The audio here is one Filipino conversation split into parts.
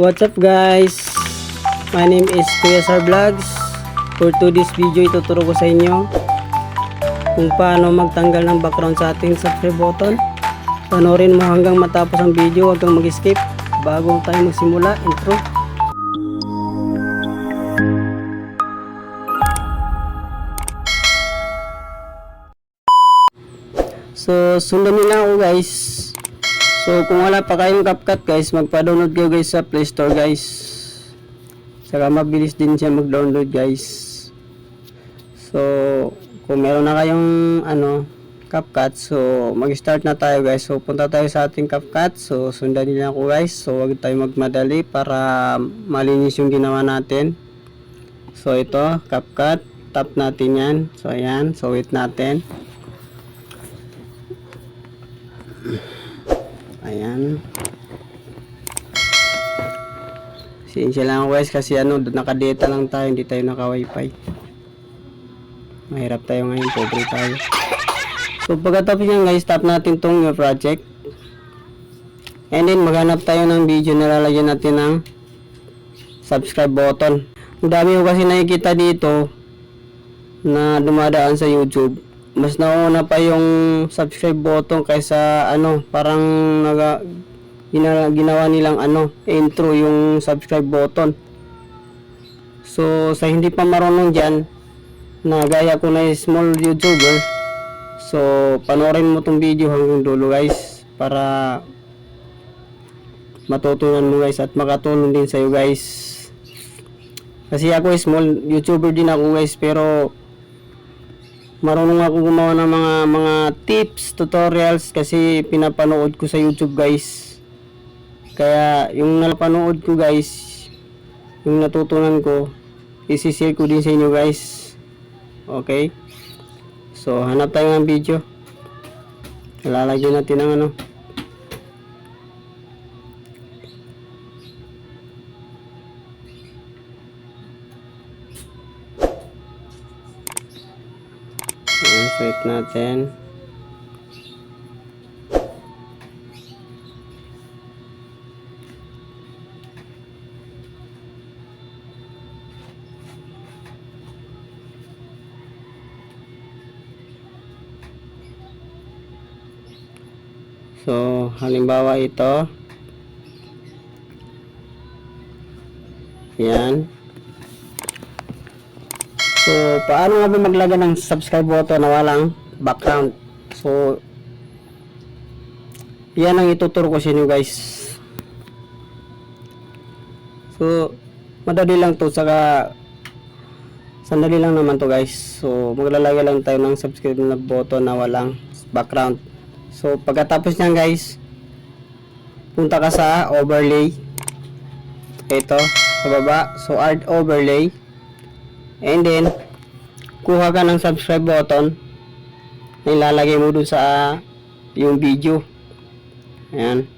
What's up guys? My name is Kuya Vlogs. For today's video, ituturo ko sa inyo kung paano magtanggal ng background sa ating subscribe button. Panorin mo hanggang matapos ang video, huwag kang mag-skip. Bago tayo magsimula, intro. So, sundan lang ako guys. So, kung wala pa kayong CapCut guys, magpa-download kayo guys sa Play Store guys. Saka mabilis din siya mag-download guys. So, kung meron na kayong ano, CapCut, so mag-start na tayo guys. So, punta tayo sa ating CapCut. So, sundan lang ako guys. So, wag tayo magmadali para malinis yung ginawa natin. So, ito, CapCut. Tap natin yan. So, ayan. So, wait natin. Ayan. Sinsya lang guys kasi ano, nakadata lang tayo, hindi tayo naka-wifi. Mahirap tayo ngayon, pobre tayo. So pagkatapos yan guys, tap natin tong new project. And then maghanap tayo ng video na lalagyan natin ng subscribe button. Ang dami ko kasi nakikita dito na dumadaan sa YouTube mas nauna pa yung subscribe button kaysa ano parang naga ginawa, ginawa nilang ano intro yung subscribe button. So sa hindi pa marunong dyan na gaya ko na small youtuber so panoorin mo tong video hanggang dulo guys para matutunan mo guys at makatulong din sa'yo guys. Kasi ako small youtuber din ako guys pero marunong ako gumawa ng mga mga tips, tutorials kasi pinapanood ko sa YouTube guys. Kaya yung napanood ko guys, yung natutunan ko, isi-share ko din sa inyo guys. Okay? So, hanap tayo ng video. Lalagyan natin ng ano. Swipe natin. So, halimbawa ito. Yan. So, paano nga ba maglagay ng subscribe button na walang background? So, yan ang ituturo ko sa inyo guys. So, madali lang to saka sandali lang naman to guys. So, maglalagay lang tayo ng subscribe na button na walang background. So, pagkatapos niyan guys, punta ka sa overlay. Ito, sa baba. So, add overlay. And then, kuha ka ng subscribe button na ilalagay mo dun sa yung video. Ayan.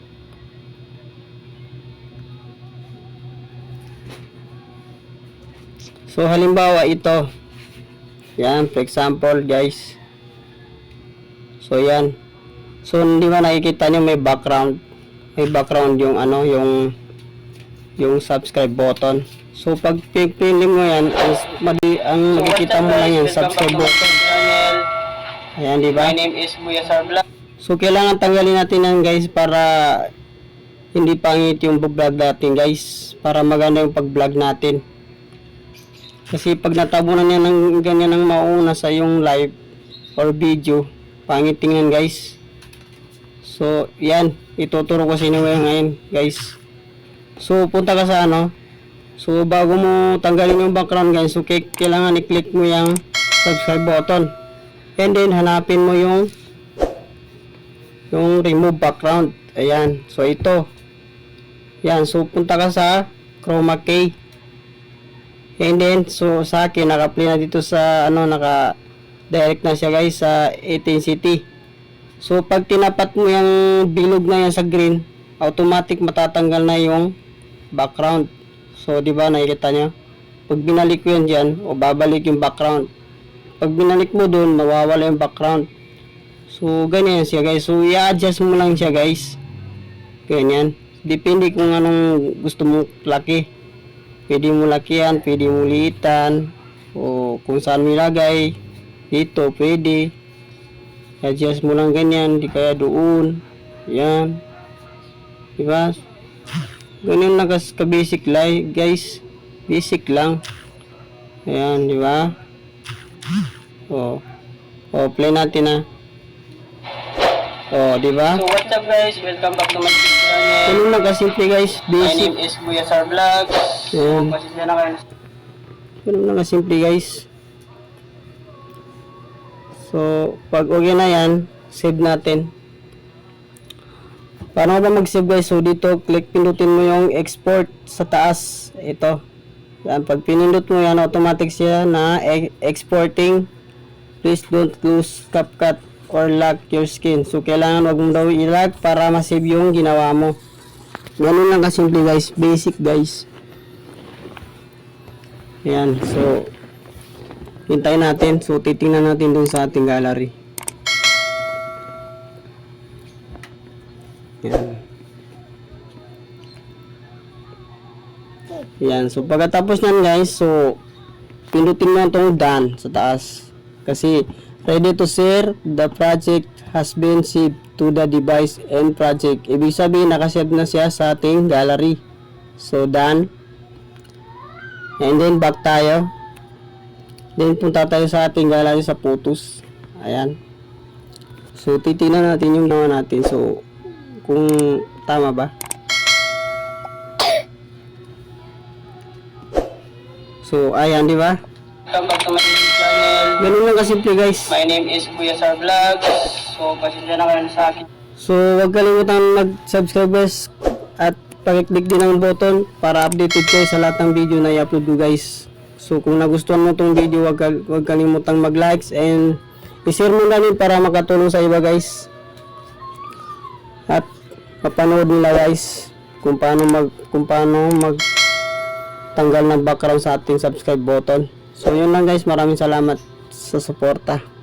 So, halimbawa ito. Yan, for example, guys. So, yan. So, hindi ba nakikita nyo may background? May background yung ano, yung yung subscribe button. So pag pipili mo yan, is mali, ang makikita mo lang yan, subscribe button. Ayan, di ba? My name is Buya Sarbla. So kailangan tanggalin natin yan guys para hindi pangit yung vlog natin guys. Para maganda yung pag-vlog natin. Kasi pag natabunan niya ng ganyan ng mauna sa yung live or video, pangit tingnan guys. So yan, ituturo ko sa inyo ngayon guys. So punta ka sa ano, So bago mo tanggalin yung background guys, so kailangan i-click mo yung subscribe button. And then hanapin mo yung yung remove background. Ayan. So ito. Yan. So punta ka sa chroma key. And then so sa akin naka-play na dito sa ano naka direct na siya guys sa intensity. So pag tinapat mo yung bilog na yan sa green, automatic matatanggal na yung background. So, di ba, nakikita nyo? Pag binalik ko yan dyan, o babalik yung background. Pag binalik mo dun, nawawala yung background. So, ganyan siya guys. So, i-adjust mo lang siya guys. Ganyan. depende kung anong gusto mo laki. Pwede mo lakihan, pwede mo liitan, o kung saan mo ilagay. Dito, pwede. Adjust mo lang ganyan, di kaya doon. Yan. Diba? Ganun lang kas ka-basic lang, guys. Basic lang. Ayan, di ba? Oh. Oh, play natin ah. Oh, di ba? So what's up guys? Welcome back to my channel. Ganun lang kasimple guys. My Basic. name is Kuya Sar Vlogs. Ayan. pasensya na kayo. Ganun lang kasimple guys. So, pag okay na yan, save natin. Paano ba mag-save guys? So, dito, click, pindutin mo yung export sa taas. Ito. Yan, pag pinindot mo yan, automatic siya na e- exporting. Please don't close CapCut or lock your screen. So, kailangan wag mo daw i-lock para ma-save yung ginawa mo. Ganun lang kasimple guys. Basic guys. Ayan, so hintayin natin. So titingnan natin dun sa ating gallery. Ayan, so pagkatapos nyan guys, so pindutin mo itong done sa taas. Kasi ready to share, the project has been saved to the device and project. Ibig sabihin, nakasave na siya sa ating gallery. So done. And then back tayo. Then punta tayo sa ating gallery sa photos. Ayan. So titingnan natin yung mga natin. So kung tama ba? So ayan, di ba? Welcome back to my channel. Ganun lang kasimple guys. My name is Kuya Sar Vlogs. So pasensya na kayo sa akin. So huwag kalimutan mag-subscribe guys at pakiclick din ang button para updated kayo sa lahat ng video na i-upload ko guys. So kung nagustuhan mo tong video, huwag, kal- huwag kalimutang mag-likes and i-share mo na rin para makatulong sa iba guys. At mapanood nila guys kung paano mag kung paano mag tanggal ng background sa ating subscribe button. So yun lang guys, maraming salamat sa suporta.